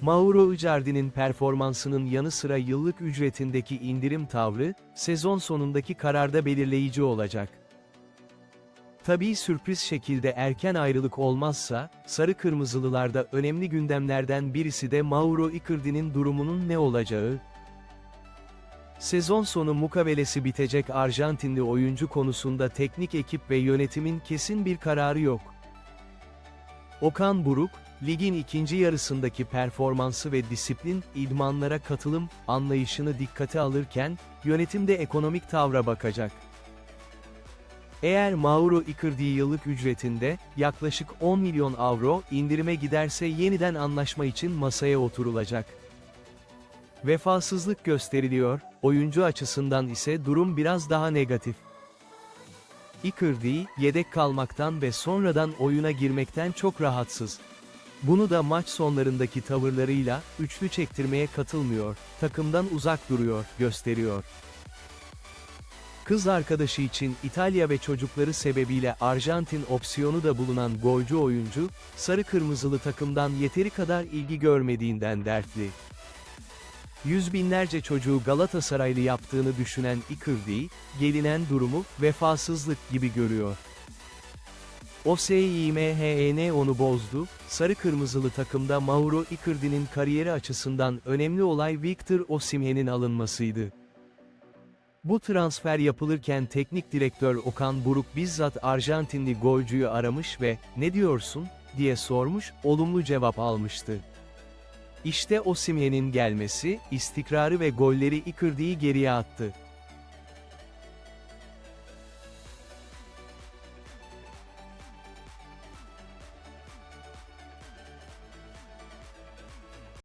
Mauro Icardi'nin performansının yanı sıra yıllık ücretindeki indirim tavrı, sezon sonundaki kararda belirleyici olacak. Tabii sürpriz şekilde erken ayrılık olmazsa, sarı kırmızılılarda önemli gündemlerden birisi de Mauro Icardi'nin durumunun ne olacağı. Sezon sonu mukavelesi bitecek Arjantinli oyuncu konusunda teknik ekip ve yönetimin kesin bir kararı yok. Okan Buruk, ligin ikinci yarısındaki performansı ve disiplin, idmanlara katılım, anlayışını dikkate alırken, yönetimde ekonomik tavra bakacak. Eğer Mauro Icardi yıllık ücretinde, yaklaşık 10 milyon avro, indirime giderse yeniden anlaşma için masaya oturulacak. Vefasızlık gösteriliyor, oyuncu açısından ise durum biraz daha negatif. Icardi, yedek kalmaktan ve sonradan oyuna girmekten çok rahatsız. Bunu da maç sonlarındaki tavırlarıyla, üçlü çektirmeye katılmıyor, takımdan uzak duruyor, gösteriyor. Kız arkadaşı için İtalya ve çocukları sebebiyle Arjantin opsiyonu da bulunan golcü oyuncu, sarı kırmızılı takımdan yeteri kadar ilgi görmediğinden dertli. Yüz binlerce çocuğu Galatasaraylı yaptığını düşünen Icardi, gelinen durumu, vefasızlık gibi görüyor. OSİMHN onu bozdu, sarı kırmızılı takımda Mauro Icardi'nin kariyeri açısından önemli olay Victor Osimhen'in alınmasıydı. Bu transfer yapılırken teknik direktör Okan Buruk bizzat Arjantinli golcüyü aramış ve, ne diyorsun, diye sormuş, olumlu cevap almıştı. İşte Osimhen'in gelmesi, istikrarı ve golleri Icardi'yi geriye attı.